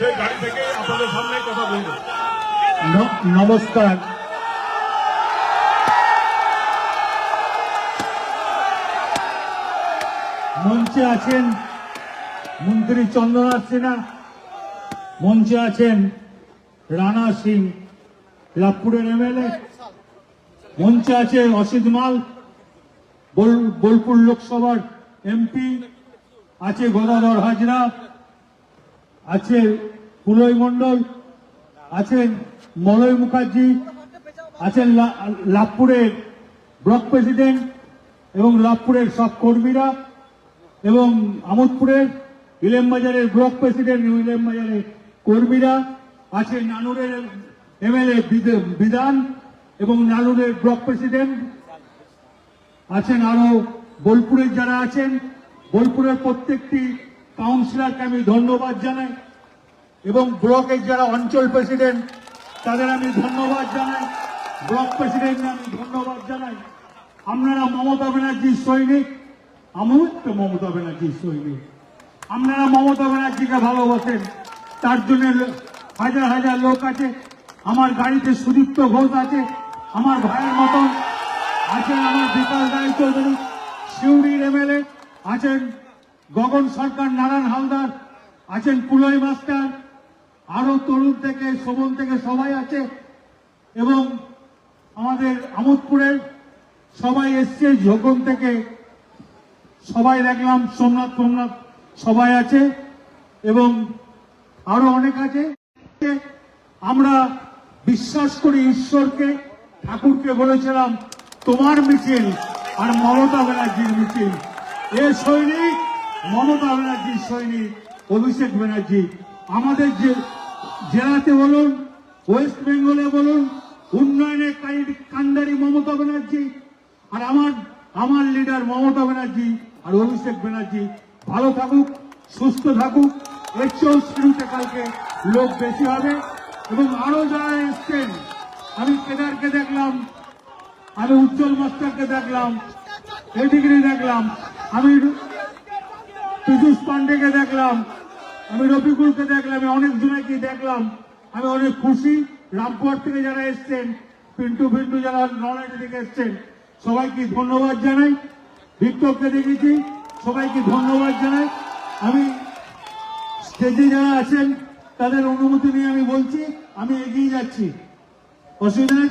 সেই গাড়ি থেকে আপনাদের সামনে কথা বলব। নমস্কার। মঞ্চে আছেন মন্ত্রী চন্দ্রনাথ সিনহা, মঞ্চে আছেন রানা সিং, লাভপুরের এমএলএ, মঞ্চে আছে অসিত মাল, বোল- বোলপুর লোকসভার এমপি, আছে গদাধর হাজরা আছে পুলয় মণ্ডল, আছেন মলয় মুখার্জি, আছেন লাভপুরের ব্লক প্রেসিডেন্ট এবং লাভপুরের সব কর্মীরা এবং আমোদপুরের ইলেমবাজারের ব্লক প্রেসিডেন্ট ইলেমবাজারের কর্মীরা, আছেন নানুরের এমএলএ বিধান এবং নানুরের ব্লক প্রেসিডেন্ট, আছেন আরও বোলপুরের যারা আছেন, বোলপুরের প্রত্যেকটি কাউন্সিলরকে আমি ধন্যবাদ জানাই। এবং ব্লকের যারা অঞ্চল প্রেসিডেন্ট, তাদের আমি ধন্যবাদ জানাই। ব্লক প্রেসিডেন্টকে আমি ধন্যবাদ জানাই। আপনারা মমতা ব্যানার্জির সৈনিক আমিও তো মমতা ব্যানার্জির সৈনিক। আপনারা মমতা ব্যানার্জিকে ভালোবাসেন। তার জন্য হাজার হাজার লোক আছে। আমার গাড়িতে সুদীপ্ত ঘোষ আছে। আমার ভাইয়ের মতন আছেন আমার বিকাশ রায় চৌধুরী। শিউরির এমএলএ আছেন গগন সরকার, নারায়ণ হালদার, আছেন পুলয় মাস্টার। আরও তরুণ থেকে শোভন থেকে সবাই আছে এবং আমাদের আমোদপুরের সবাই এসছে, ঝোকন থেকে সবাই দেখলাম, সোমনাথ সোমনাথ সবাই আছে এবং আরও অনেক আছে। আমরা বিশ্বাস করি ঈশ্বরকে, ঠাকুরকে বলেছিলাম, তোমার মিছিল আর মমতা ব্যানার্জির মিছিল। এ সৈনিক, মমতা ব্যানার্জির সৈনিক, অভিষেক ব্যানার্জি, আমাদের যে জেলাতে বলুন, ওয়েস্ট বেঙ্গলে বলুন, উন্নয়নে কাই- কান্ডারি মমতা ব্যানার্জি, আর আমার আমার লিডার মমতা ব্যানার্জি আর অভিষেক ব্যানার্জি, ভালো থাকুক, সুস্থ থাকুক, এর চেয়েও শুরুতে কালকে লোক বেশি হবে। এবং আরও যারা এসছেন, আমি কেদারকে দেখলাম, আমি উজ্জ্বল মাস্টারকে দেখলাম, এদিকে দেখলাম, আমি পীযুষ পান্ডেকে দেখলাম আমি রফিকুলকে দেখলাম, আমি অনেক জনকে দেখলাম। আমি অনেক খুশি রামপুর থেকে যারা এসছেন, পিন্টু পিন্টু যারা নলেজ থেকে এসছেন, সবাইকে ধন্যবাদ জানাই। ভিক্টরকে দেখেছি, সবাইকে ধন্যবাদ জানাই। আমি স্টেজে যারা আছেন, তাদের অনুমতি নিয়ে আমি বলছি, আমি এগিয়ে যাচ্ছি। অসুবিধা